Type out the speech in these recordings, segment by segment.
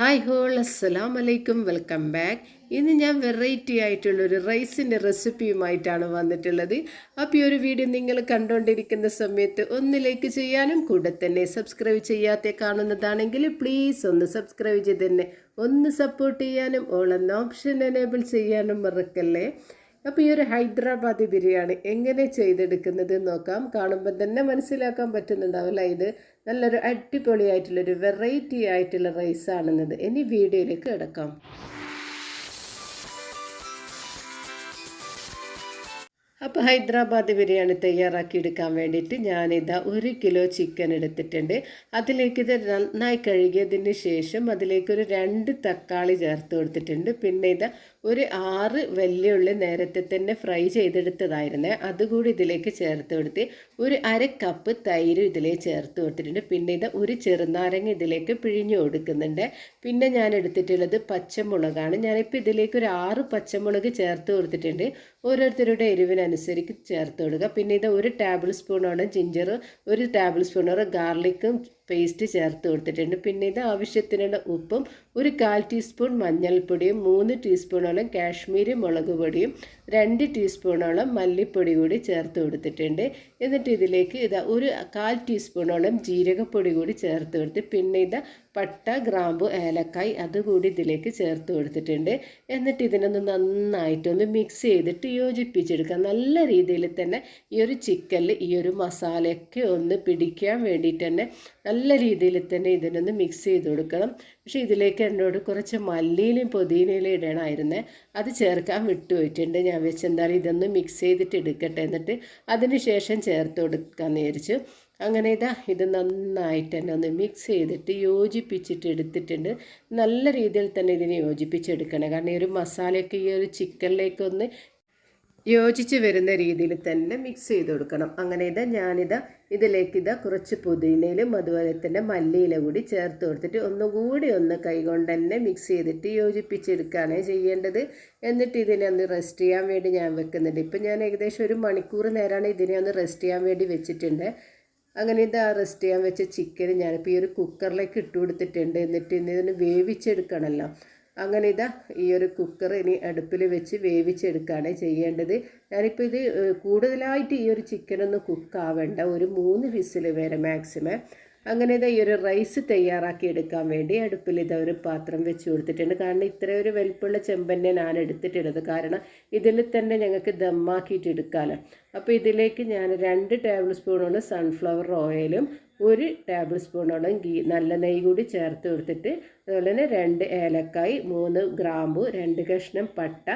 Hi whole അസ്സലാം വലൈക്കും welcome back. ഇന്ന് ഞാൻ വെറൈറ്റി ആയിട്ടുള്ളൊരു റൈസിന്റെ റെസിപ്പിയുമായിട്ടാണ് വന്നിട്ടുള്ളത്. അപ്പോൾ ഈ ഒരു വീഡിയോ നിങ്ങൾ കണ്ടുകൊണ്ടിരിക്കുന്ന സമയത്ത് ഒന്ന് ലൈക്ക് ചെയ്യാനും കൂടെ തന്നെ സബ്സ്ക്രൈബ് ചെയ്യാത്ത കാണുന്നതാണെങ്കിൽ പ്ലീസ് ഒന്ന് സബ്സ്ക്രൈബ് ചെയ്ത് തന്നെ ഒന്ന് സപ്പോർട്ട് ചെയ്യാനും ഓൾ എന്ന ഓപ്ഷൻ എനേബിൾ ചെയ്യാനും മറക്കല്ലേ? അപ്പോൾ ഈ ഒരു ഹൈദരാബാദി ബിരിയാണി എങ്ങനെ ചെയ്തെടുക്കുന്നത് നോക്കാം. കാണുമ്പോൾ തന്നെ മനസ്സിലാക്കാൻ പറ്റുന്നുണ്ടാവില്ല. ഇത് നല്ലൊരു അടിപൊളിയായിട്ടുള്ളൊരു വെറൈറ്റി ആയിട്ടുള്ള റൈസ് റൈസാണെന്നത് ഇനി വീഡിയോയിലേക്ക് കിടക്കാം. അപ്പോൾ ഹൈദരാബാദ് ബിരിയാണി തയ്യാറാക്കി എടുക്കാൻ വേണ്ടിയിട്ട് ഞാനിതാ ഒരു കിലോ ചിക്കൻ എടുത്തിട്ടുണ്ട്. അതിലേക്ക് ഇത് നന്നായി കഴുകിയതിന് ശേഷം അതിലേക്കൊരു രണ്ട് തക്കാളി ചേർത്ത് കൊടുത്തിട്ടുണ്ട്. പിന്നെ ഇത് ഒരു ആറ് വെല്ലുള്ളി നേരത്തെ തന്നെ ഫ്രൈ ചെയ്തെടുത്തതായിരുന്നേ. അതുകൂടി ഇതിലേക്ക് ചേർത്ത് കൊടുത്ത് ഒരു അര കപ്പ് തൈര് ഇതിലേക്ക് ചേർത്ത് കൊടുത്തിട്ടുണ്ട്. പിന്നെ ഇത് ഒരു ചെറുനാരങ്ങ ഇതിലേക്ക് പിഴിഞ്ഞു കൊടുക്കുന്നുണ്ട്. പിന്നെ ഞാൻ എടുത്തിട്ടുള്ളത് പച്ചമുളകാണ്. ഞാനിപ്പോൾ ഇതിലേക്ക് ഒരു ആറ് പച്ചമുളക് ചേർത്ത് കൊടുത്തിട്ടുണ്ട്. ഓരോരുത്തരുടെ എരിവിനനുസരിച്ച് ചേർത്ത് കൊടുക്കുക. പിന്നെ ഇത് ഒരു ടേബിൾ സ്പൂണോളം ജിഞ്ചർ ഒരു ടേബിൾ സ്പൂണോളം ഗാർലിക്കും പേസ്റ്റ് ചേർത്ത് കൊടുത്തിട്ടുണ്ട്. പിന്നെ ഇത് ആവശ്യത്തിനുള്ള ഉപ്പും ഒരു കാൽ ടീസ്പൂൺ മഞ്ഞൾപ്പൊടിയും മൂന്ന് ടീസ്പൂണോളം കാശ്മീരി മുളക് പൊടിയും രണ്ട് ടീസ്പൂണോളം മല്ലിപ്പൊടി കൂടി ചേർത്ത് കൊടുത്തിട്ടുണ്ട്. എന്നിട്ട് ഇതിലേക്ക് ഇതാ ഒരു കാൽ ടീസ്പൂണോളം ജീരകപ്പൊടി കൂടി ചേർത്ത് കൊടുത്ത് പിന്നെ ഇത് പട്ട ഗ്രാമ്പു ഏലക്കായ് അതുകൂടി ഇതിലേക്ക് ചേർത്ത് കൊടുത്തിട്ടുണ്ട്. എന്നിട്ട് ഇതിനൊന്ന് നന്നായിട്ടൊന്ന് മിക്സ് ചെയ്തിട്ട് യോജിപ്പിച്ചെടുക്കാം. നല്ല രീതിയിൽ തന്നെ ഈ ഒരു ചിക്കനിൽ ഈ ഒരു മസാലയൊക്കെ ഒന്ന് പിടിക്കാൻ വേണ്ടിയിട്ട് തന്നെ നല്ല രീതിയിൽ തന്നെ ഇതിനൊന്ന് മിക്സ് ചെയ്ത് കൊടുക്കണം. പക്ഷേ ഇതിലേക്ക് എന്നോട് കുറച്ച് മല്ലിയിലും പുതിനയിലും ഇടണമായിരുന്നേ. അത് ചേർക്കാൻ വിട്ടുപോയിട്ടുണ്ട് ഞാൻ വെച്ച് എന്തായാലും ഇതൊന്ന് മിക്സ് ചെയ്തിട്ട് എടുക്കട്ടെ എന്നിട്ട് അതിന് ശേഷം ചേർത്ത് കൊടുക്കാമെന്ന് വിചാരിച്ചു. അങ്ങനെ ഇതാ ഇത് നന്നായിട്ട് തന്നെ ഒന്ന് മിക്സ് ചെയ്തിട്ട് യോജിപ്പിച്ചിട്ട് എടുത്തിട്ടുണ്ട്. നല്ല രീതിയിൽ തന്നെ ഇതിനെ യോജിപ്പിച്ചെടുക്കണം. കാരണം ഈ ഒരു മസാലയൊക്കെ ഈ ഒരു ചിക്കനിലേക്കൊന്ന് യോജിച്ച് വരുന്ന രീതിയിൽ തന്നെ മിക്സ് ചെയ്ത് കൊടുക്കണം. അങ്ങനെ ഇതാ ഞാനിതാ ഇതിലേക്ക് ഇതാ കുറച്ച് പുതിനയിലും അതുപോലെ തന്നെ മല്ലിയില കൂടി ചേർത്ത് കൊടുത്തിട്ട് ഒന്നുകൂടി ഒന്ന് കൈകൊണ്ട് തന്നെ മിക്സ് ചെയ്തിട്ട് യോജിപ്പിച്ചെടുക്കുകയാണ് ചെയ്യേണ്ടത്. എന്നിട്ട് ഇതിനെ ഒന്ന് റെസ്റ്റ് ചെയ്യാൻ വേണ്ടി ഞാൻ വെക്കുന്നുണ്ട്. ഇപ്പം ഞാൻ ഏകദേശം ഒരു മണിക്കൂർ നേരമാണ് ഇതിനെ ഒന്ന് റെസ്റ്റ് ചെയ്യാൻ വേണ്ടി വെച്ചിട്ടുണ്ട്. അങ്ങനെ ഇത് റെസ്റ്റ് ചെയ്യാൻ വെച്ച ചിക്കൻ ഞാനിപ്പോൾ ഈ ഒരു കുക്കറിലേക്ക് ഇട്ട് കൊടുത്തിട്ടുണ്ട്. എന്നിട്ട് ഇതിന് വേവിച്ചെടുക്കണമല്ലോ. അങ്ങനെ ഇതാ ഈ ഒരു കുക്കർ ഇനി അടുപ്പിൽ വെച്ച് വേവിച്ചെടുക്കുകയാണ് ചെയ്യേണ്ടത്. ഞാനിപ്പോൾ ഇത് കൂടുതലായിട്ട് ഈ ഒരു ചിക്കനൊന്നും കുക്കാവേണ്ട ഒരു മൂന്ന് വിസിൽ വരെ മാക്സിമം അങ്ങനെ ഇതാ ഈ ഒരു റൈസ് തയ്യാറാക്കി എടുക്കാൻ വേണ്ടി അടുപ്പിൽ ഇതാ ഒരു പാത്രം വെച്ച് കൊടുത്തിട്ടുണ്ട്. കാരണം ഇത്ര ഒരു വലിപ്പമുള്ള ചെമ്പന്നെ ഞാൻ എടുത്തിട്ടുള്ളത്. കാരണം ഇതിൽ തന്നെ ഞങ്ങൾക്ക് ദമ്മാക്കിയിട്ട് എടുക്കാമല്ലോ അപ്പോൾ ഇതിലേക്ക് ഞാൻ രണ്ട് ടേബിൾ സ്പൂണോളം സൺഫ്ലവർ ഓയിലും ഒരു ടേബിൾ സ്പൂണോളം ഗീ നല്ല നെയ്യ് കൂടി ചേർത്ത് കൊടുത്തിട്ട് അതുപോലെ തന്നെ രണ്ട് ഏലക്കായ് മൂന്ന് ഗ്രാമ്പു രണ്ട് കഷ്ണം പട്ട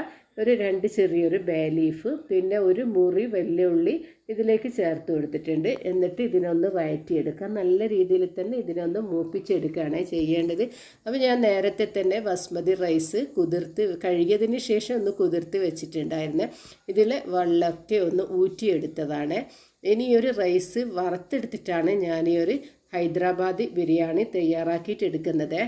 ഒരു രണ്ട് ചെറിയൊരു ബേ ലീഫ് പിന്നെ ഒരു മുറി വെല്ലുള്ളി ഇതിലേക്ക് ചേർത്ത് കൊടുത്തിട്ടുണ്ട്. എന്നിട്ട് ഇതിനൊന്ന് വയറ്റിയെടുക്കുക. നല്ല രീതിയിൽ തന്നെ ഇതിനൊന്ന് മൂപ്പിച്ചെടുക്കുകയാണ് ചെയ്യേണ്ടത്. അപ്പോൾ ഞാൻ നേരത്തെ തന്നെ ബസ്മതി റൈസ് കുതിർത്ത് കഴുകിയതിന് ശേഷം ഒന്ന് കുതിർത്ത് വെച്ചിട്ടുണ്ടായിരുന്നു. ഇതിൽ വെള്ളമൊക്കെ ഒന്ന് ഊറ്റിയെടുത്തതാണ്. ഇനി ഒരു റൈസ് വറുത്തെടുത്തിട്ടാണ് ഞാൻ ഈ ഒരു ഹൈദരാബാദി ബിരിയാണി തയ്യാറാക്കിയിട്ട് എടുക്കുന്നത്.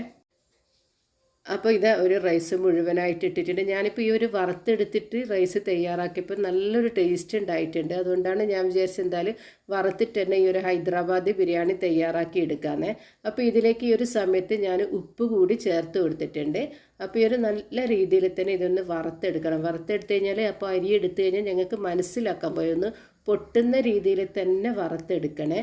അപ്പോൾ ഇത് ഒരു റൈസ് മുഴുവനായിട്ട് ഇട്ടിട്ടുണ്ട്. ഞാനിപ്പോൾ ഈ ഒരു വറുത്തെടുത്തിട്ട് റൈസ് തയ്യാറാക്കിയപ്പോൾ നല്ലൊരു ടേസ്റ്റ് ഉണ്ടായിട്ടുണ്ട്. അതുകൊണ്ടാണ് ഞാൻ വിചാരിച്ചത് എന്തായാലും വറുത്തിട്ട് തന്നെ ഈ ഒരു ഹൈദരാബാദി ബിരിയാണി തയ്യാറാക്കി എടുക്കാമെന്നേ. അപ്പോൾ ഇതിലേക്ക് ഈ ഒരു സമയത്ത് ഞാൻ ഉപ്പ് കൂടി ചേർത്ത് കൊടുത്തിട്ടുണ്ട്. അപ്പോൾ ഈ ഒരു നല്ല രീതിയിൽ തന്നെ ഇതൊന്ന് വറുത്തെടുക്കണം. വറുത്തെടുത്ത് കഴിഞ്ഞാൽ അപ്പോൾ അരി എടുത്തു കഴിഞ്ഞാൽ ഞങ്ങൾക്ക് മനസ്സിലാക്കാൻ പോയി. ഒന്ന് പൊട്ടുന്ന രീതിയിൽ തന്നെ വറുത്തെടുക്കണേ.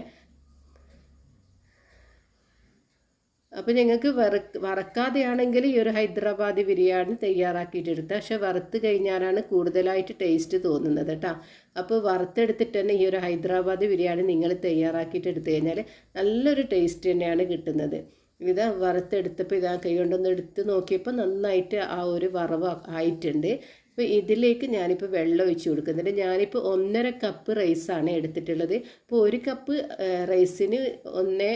അപ്പോൾ ഞങ്ങൾക്ക് വറ വറക്കാതെയാണെങ്കിൽ ഈ ഒരു ഹൈദരാബാദി ബിരിയാണി തയ്യാറാക്കിയിട്ടെടുത്താൽ പക്ഷെ വറുത്ത് കഴിഞ്ഞാലാണ് കൂടുതലായിട്ട് ടേസ്റ്റ് തോന്നുന്നത് കേട്ടോ. അപ്പോൾ വറുത്തെടുത്തിട്ട് തന്നെ ഈ ഒരു ഹൈദരാബാദി ബിരിയാണി നിങ്ങൾ തയ്യാറാക്കിയിട്ട് എടുത്തു കഴിഞ്ഞാൽ നല്ലൊരു ടേസ്റ്റ് തന്നെയാണ് കിട്ടുന്നത്. ഇതാ വറുത്തെടുത്തപ്പോൾ ഇതാ കൈ കൊണ്ടൊന്ന് എടുത്ത് നോക്കിയപ്പോൾ നന്നായിട്ട് ആ ഒരു വറവ് ആയിട്ടുണ്ട്. അപ്പോൾ ഇതിലേക്ക് ഞാനിപ്പോൾ വെള്ളം ഒഴിച്ച് കൊടുക്കുന്നുണ്ട് ഞാനിപ്പോൾ ഒന്നര കപ്പ് റൈസാണ് എടുത്തിട്ടുള്ളത്. അപ്പോൾ ഒരു കപ്പ് റൈസിന് ഒന്നേ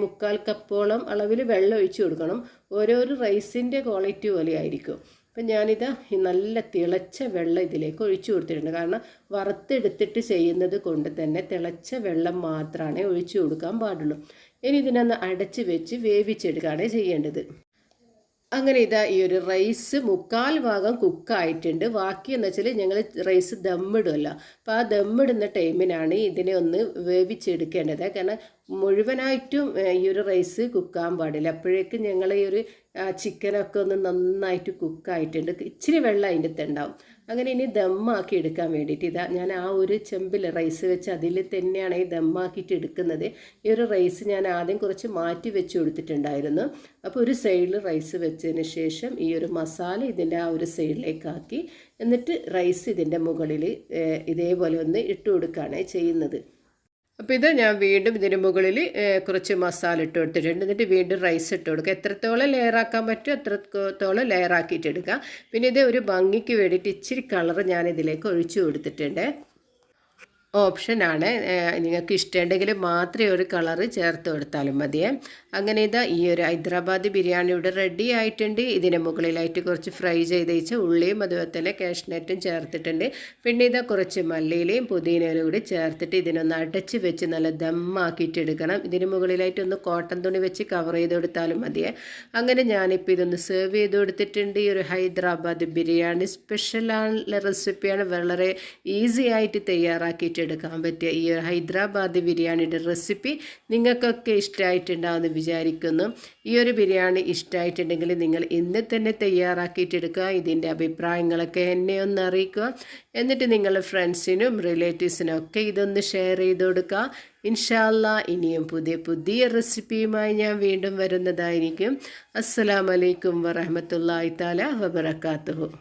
മുക്കാൽ കപ്പോളം അളവിൽ വെള്ളം ഒഴിച്ച് കൊടുക്കണം. ഓരോരോ റൈസിന്റെ ക്വാളിറ്റി പോലെ ആയിരിക്കും. അപ്പം ഞാനിത് നല്ല തിളച്ച വെള്ളം ഇതിലേക്ക് ഒഴിച്ചു കൊടുത്തിട്ടുണ്ട്. കാരണം വറുത്തെടുത്തിട്ട് ചെയ്യുന്നത് കൊണ്ട് തന്നെ തിളച്ച വെള്ളം മാത്രമാണ് ഒഴിച്ചു കൊടുക്കാൻ പാടുള്ളൂ. ഇനി ഇതിനൊന്ന് അടച്ച് വെച്ച് വേവിച്ചെടുക്കുകയാണ് ചെയ്യേണ്ടത്. അങ്ങനെ ഇതാ ഈ ഒരു റൈസ് മുക്കാൽ ഭാഗം കുക്കായിട്ടുണ്ട്. ബാക്കി എന്ന് വെച്ചാൽ ഞങ്ങൾ റൈസ് ദമ്മിടുമല്ലോ അപ്പോൾ ആ ദമ്മിടുന്ന ടൈമിനാണ് ഇതിനെ ഒന്ന് വേവിച്ചെടുക്കേണ്ടത്. കാരണം മുഴുവനായിട്ടും ഈ ഒരു റൈസ് കുക്കാൻ പാടില്ല. അപ്പോഴേക്കും ഞങ്ങൾ ഈ ഒരു ചിക്കനൊക്കെ ഒന്ന് നന്നായിട്ട് കുക്കായിട്ടുണ്ട്. ഇച്ചിരി വെള്ളം അതിന്റെ അകത്ത് ഉണ്ടാവും. അങ്ങനെ ഇനി ദമ്മാക്കി എടുക്കാൻ വേണ്ടിയിട്ട് ഇതാ ഞാൻ ആ ഒരു ചെമ്പിൽ റൈസ് വെച്ച് അതിൽ തന്നെയാണ് ഈ ദമ്മാക്കിയിട്ട് എടുക്കുന്നത്. ഈ ഒരു റൈസ് ഞാൻ ആദ്യം കുറച്ച് മാറ്റി വെച്ച് കൊടുത്തിട്ടുണ്ടായിരുന്നു. അപ്പോൾ ഒരു സൈഡിൽ റൈസ് വെച്ചതിന് ശേഷം ഈ ഒരു മസാല ഇതിന്റെ ആ ഒരു സൈഡിലേക്കാക്കി എന്നിട്ട് റൈസ് ഇതിന്റെ മുകളിൽ ഇതേപോലെ ഒന്ന് ഇട്ട് കൊടുക്കുകയാണ് ചെയ്യുന്നത്. അപ്പോൾ ഇത് ഞാൻ വീണ്ടും ഇതിന് മുകളിൽ കുറച്ച് മസാല ഇട്ട് കൊടുത്തിട്ടുണ്ട്. എന്നിട്ട് വീണ്ടും റൈസ് ഇട്ട് കൊടുക്കുക. എത്രത്തോളം ലെയറാക്കാൻ പറ്റുമോ അത്രത്തോളം ലെയറാക്കിയിട്ട് എടുക്കുക. പിന്നെ ഇത് ഒരു ഭംഗിക്ക് വേണ്ടിയിട്ട് ഇച്ചിരി കളർ ഞാൻ ഇതിലേക്ക് ഒഴിച്ചു കൊടുത്തിട്ടുണ്ട്. ഓപ്ഷനാണ്. നിങ്ങൾക്ക് ഇഷ്ടമുണ്ടെങ്കിൽ മാത്രമേ ഒരു കളറ് ചേർത്ത് കൊടുത്താലും മതിയേ അങ്ങനെ ഇതാ ഈ ഒരു ഹൈദരാബാദ് ബിരിയാണി ഇവിടെ റെഡി ആയിട്ടുണ്ട്. ഇതിന് മുകളിലായിട്ട് കുറച്ച് ഫ്രൈ ചെയ്ത് വെച്ച് ഉള്ളിയും അതുപോലെ തന്നെ ചേർത്തിട്ടുണ്ട്. പിന്നെ ഇതാ കുറച്ച് മല്ലിയിലയും പുതിനയിലും കൂടി ചേർത്തിട്ട് ഇതിനൊന്ന് അടച്ച് വെച്ച് നല്ല ദമ്മാക്കിയിട്ട് എടുക്കണം. ഇതിന് മുകളിലായിട്ട് ഒന്ന് കോട്ടൺ തുണി വെച്ച് കവർ ചെയ്ത് കൊടുത്താലും മതിയേ അങ്ങനെ ഞാനിപ്പോൾ ഇതൊന്ന് സെർവ് ചെയ്ത് കൊടുത്തിട്ടുണ്ട്. ഈ ഒരു ഹൈദരാബാദ് ബിരിയാണി സ്പെഷ്യലാണ് റെസിപ്പിയാണ് വളരെ ഈസി ആയിട്ട് തയ്യാറാക്കിയിട്ട് എടുക്കാൻ പറ്റിയ ഈ ഹൈദരാബാദ് ബിരിയാണിയുടെ റെസിപ്പി നിങ്ങൾക്കൊക്കെ ഇഷ്ടമായിട്ടുണ്ടാവുമെന്ന് വിചാരിക്കുന്നു. ഈ ഒരു ബിരിയാണി ഇഷ്ടമായിട്ടുണ്ടെങ്കിൽ നിങ്ങൾ ഇന്ന് തന്നെ തയ്യാറാക്കിയിട്ടെടുക്കുക. ഇതിന്റെ അഭിപ്രായങ്ങളൊക്കെ എന്നെ ഒന്ന് അറിയിക്കുക. എന്നിട്ട് നിങ്ങളുടെ ഫ്രണ്ട്സിനും റിലേറ്റീവ്സിനും ഒക്കെ ഇതൊന്ന് ഷെയർ ചെയ്ത് കൊടുക്കുക. ഇൻഷാല്ല ഇനിയും പുതിയ പുതിയ റെസിപ്പിയുമായി ഞാൻ വീണ്ടും വരുന്നതായിരിക്കും. അസ്സലാമലൈക്കും വറഹമത്തല്ലാ താല വബർക്കാത്തുഹു